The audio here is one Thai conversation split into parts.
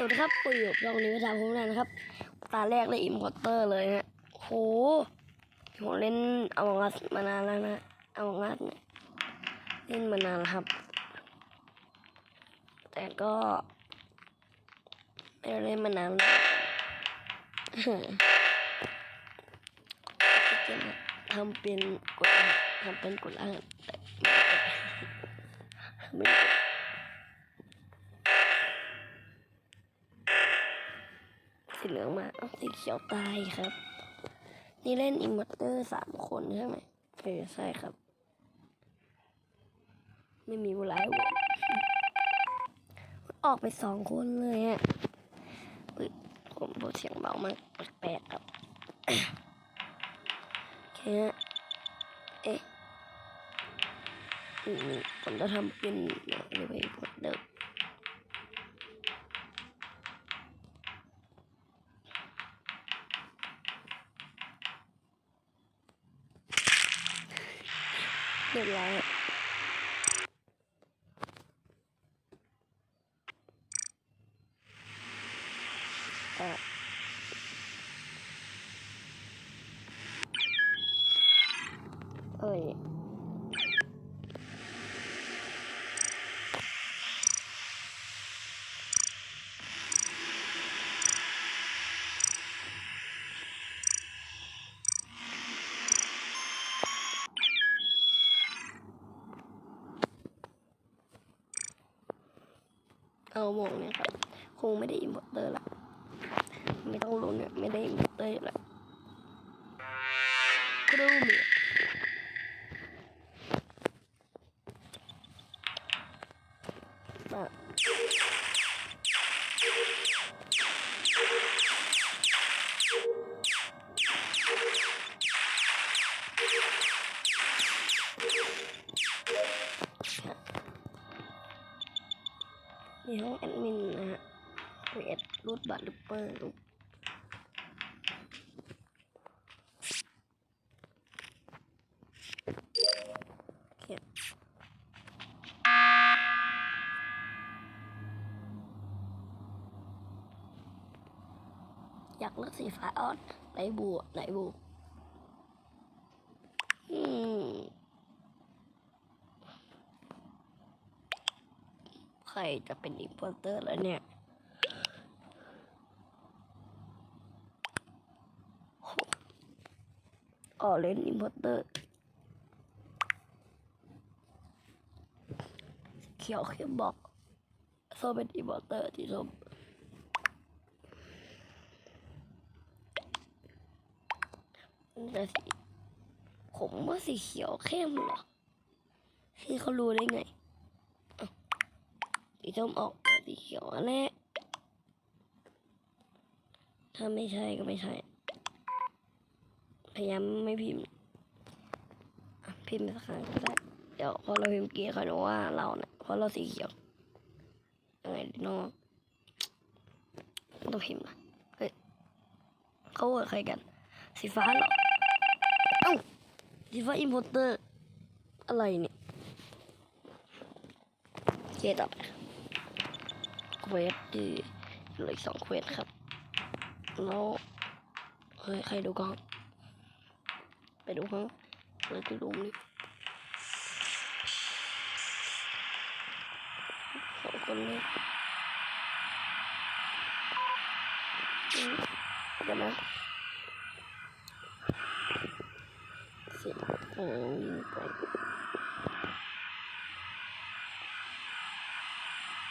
สวัสดีครับคุยกับช่องนี้ไปทำผมนะครับตาแรกเลยอิมพอร์เตอร์เลยฮะโหผมเล่นเอางัสมานานแล้วนะเอางัสเนี่ยเล่นมานานแล้วครับ แต่ก็ไม่ได้เล่นมานานแล้วทำเป็นกดทำเป็นกดอ่านแต่ไม่ได้ เหลืองมาเอาสีเขียวตายครับ นี่เล่นอิมมัตเตอร์สามคนใช่ไหมเออใช่ครับ ไม่มีเวลาออกไปสองคนเลยอะผมบอกเสียงเบามากแปลกๆครับแค่เอ๊ะอืมผมจะทำเป็นอะไรไปหมดเดิม เรียบร้อยเอ่อเอ้ย เอาหมงเนี่ยครับคงไม่ได้อินพอร์เตอร์ละไม่ต้องลุ้นเนี่ยไม่ได้อินพอร์เตอร์ละกรูมีย เวทรูดบัตรลูปเปอร์ลูกเขียนอยากเลือกสีฟ้าออนไหนบูไหนบูอืมใครจะเป็นอินพอร์เตอร์แล้วเนี่ย อ๋อเล่นอินพอร์เตอร์เขียวเข้มบอกโซเป็นอินพอร์เตอร์ที่ส้มแต่สีผมว่าสีเขียวเข้มเหรอที่เขารู้ได้ไงสีส้มออกสีเขียวอันแรกถ้าไม่ใช่ก็ไม่ใช่ พยายามไม่พิมพ์พิมพ์สักครั้งก็ได้เดี๋ยวพอเราพิมพ์เกียร์เขาจะว่าเราเนี่ยเพราะเราสีเขียวยังไงดีเน้องต้องพิมพ์นะเฮ้ยเขาโหวตใครกัน สีฟ้าเหรอเอ้าสีฟ้าอิมพอร์เตอร์อะไรเนี่ยเกต่อไปเควสดีเหลืออีกสองเควสครับแล้วเฮ้ยใครดูกล้อง ไปดูห้องเลยที่รูมนี่สองคนนี้เดี๋ยวนะสิเออวิ่งไป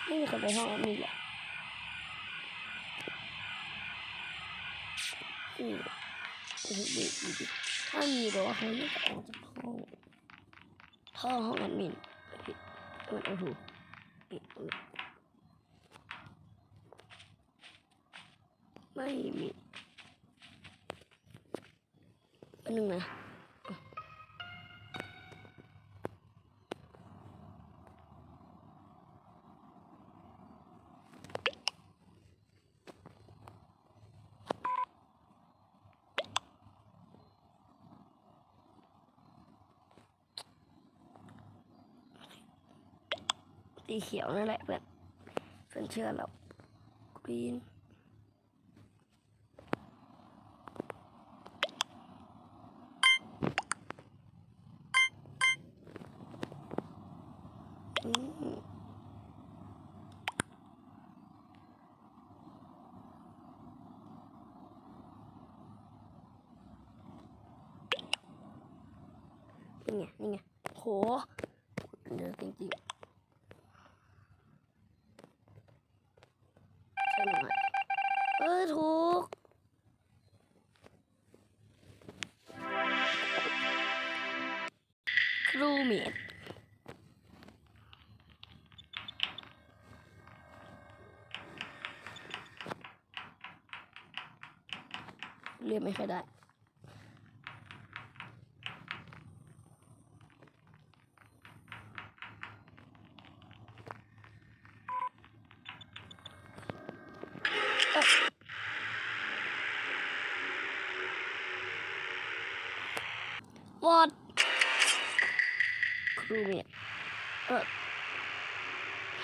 ไม่มีใครไปห้องมีหรออืมดูดิดูดิ ถ้ามีบอกว่าเขาไม่จะออกจากห้องท่อห้องแอดมินมันเอาถูกไม่มีอันหนึ่งนะ สีเขียวนั่นแหละเพื่อนเพื่อนเชื่อเราปีนนี่ไง นี่ไง โหเยอะจริงๆใช่ไหม เออถูกครูเมดเรียกไม่ค่อยได้ อดครูเมียเออ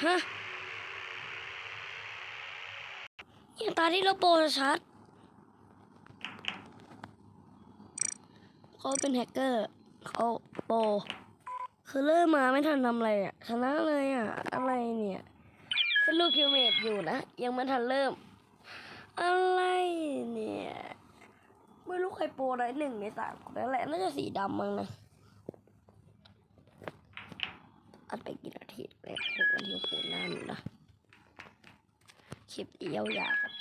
ฮะเนี่ตาที่เราโปรชัดเขาเป็นแฮกเกอร์เขาโปรคือเริ่มมาไม่ทันทำอะไรอะชนะเลยอะ อะไรเนี่ยคือลูกคิวเมดอยู่นะ ยังไม่ทันเริ่ม อะไรเนี่ย ไม่รู้ใครโปรอะได้หนึ่งในสามคนนั่นแหละน่าจะสีดำมั้งนะอัดไปกี่นาทีเลยหกวันที่หกนานอยู่นะคลิปยาวๆครับ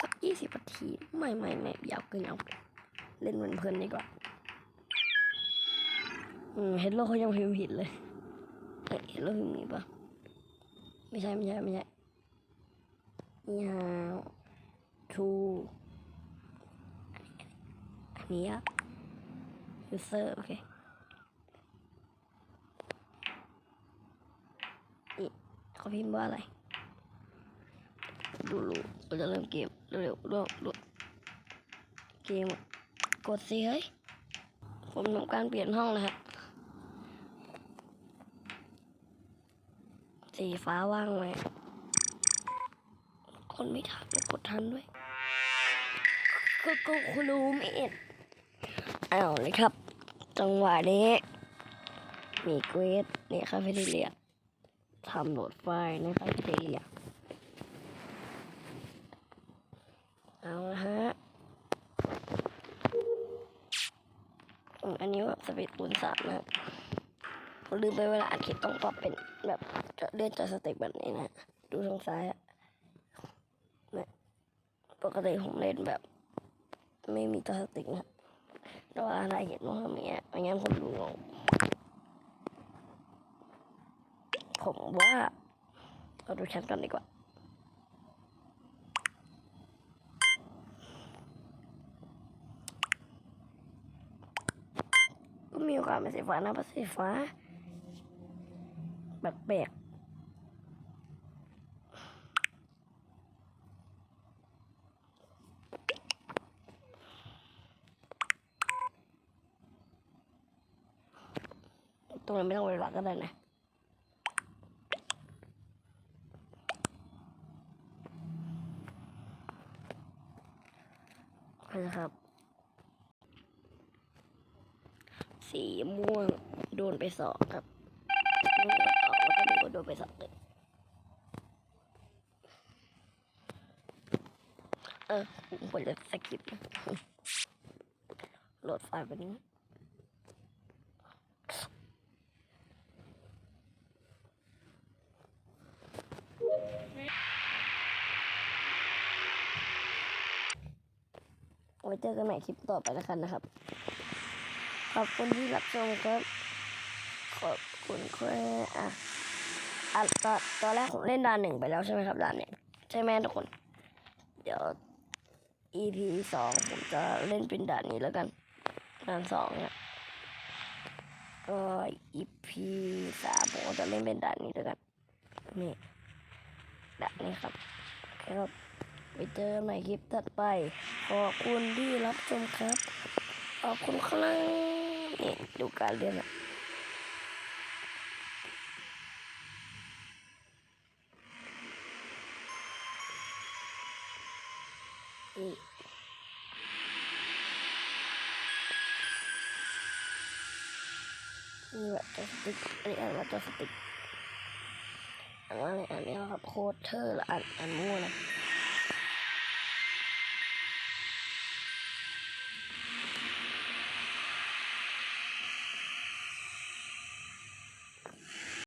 สักยี่สิบนาทีไม่ไม่ไม่ยาวเกินเอาเล่นเพลินดีกว่าอืมเฮดโลเขายังพิมพ์ผิดเลยเฮดโลพิมพ์นี้ปะไม่ใช่ไม่ใช่ไม่ใช่นี่ฮาวทูอั นนี้อะ user โอเคนี่เขาพิมพ์ว่าอะไร ดูรูเราจะเริ่มเกมเร็วๆรวๆเร็วเกมกดสิเฮ้ย ผมทำการเปลี่ยนห้องนะครับสีฟ้าว่างไว้คนไม่ทันกดทันด้วยก็ก็คุณรู้ไม่เอ็ด เอาเลยครับ จังหวะนี้ มีเกรดนี่คาเฟ่เรียทำโหลดไฟล์ในคาเฟ่เรียเอาละฮะอันนี้แบบสปีดคูณสามนะผมลืมไปเวลาอัดคลิปต้องปรับเป็นแบบจะเลื่อนจอสเต็ปแบบนี้นะดูทางซ้ายอะเนี่ยปกติผมเล่นแบบ ไม่มีจอสเต็ปนะ แต่ว่าอะไรเห็นว่าทำอย่างเงี้ยไม่งั้นผมดูงงผมว่าเราดูแชทกันดีกว่าก็มีโอกาสเป็นสีฟ้านะเป็นสีฟ้าแปลกๆ ตรงนั้นไม่ต้องไปรักก็ได้นะนะครับ สีม่วงโดนไปสองครับม่วงออกแล้วก็มีคนโดนไปสองเลยเออผมควรจะสกิปนะโหลดไฟล์ไปนี้ ไว้เจอกันใหม่คลิปต่อไปแล้วกันนะครับ ขอบคุณที่รับชมครับ ขอบคุณครับอะอะตอนตอนแรกผมเล่นด่านหนึ่งไปแล้วใช่ไหมครับด่านเนี้ยใช่ไหมทุกคน เดี๋ยว EP สองผมจะเล่นเป็นด่านนี้แล้วกันด่านสองเนี่ยก็ EP สามผมก็จะเล่นเป็นด่านนี้แล้วกันนี่ด่านนี้ครับโอเคครับ ไปเจอใหม่คลิปถัดไป ขอบคุณที่รับชมครับ ขอบคุณครับนี่ดูการเรียนอะนี่นี่แบบตัวสติ๊กอันนี้อ่านว่าตัวสติ๊กอ่านว่าอะไรอ่านไม่ออกครับโคตรเธอร์หรืออ่านอ่านมั่วนะ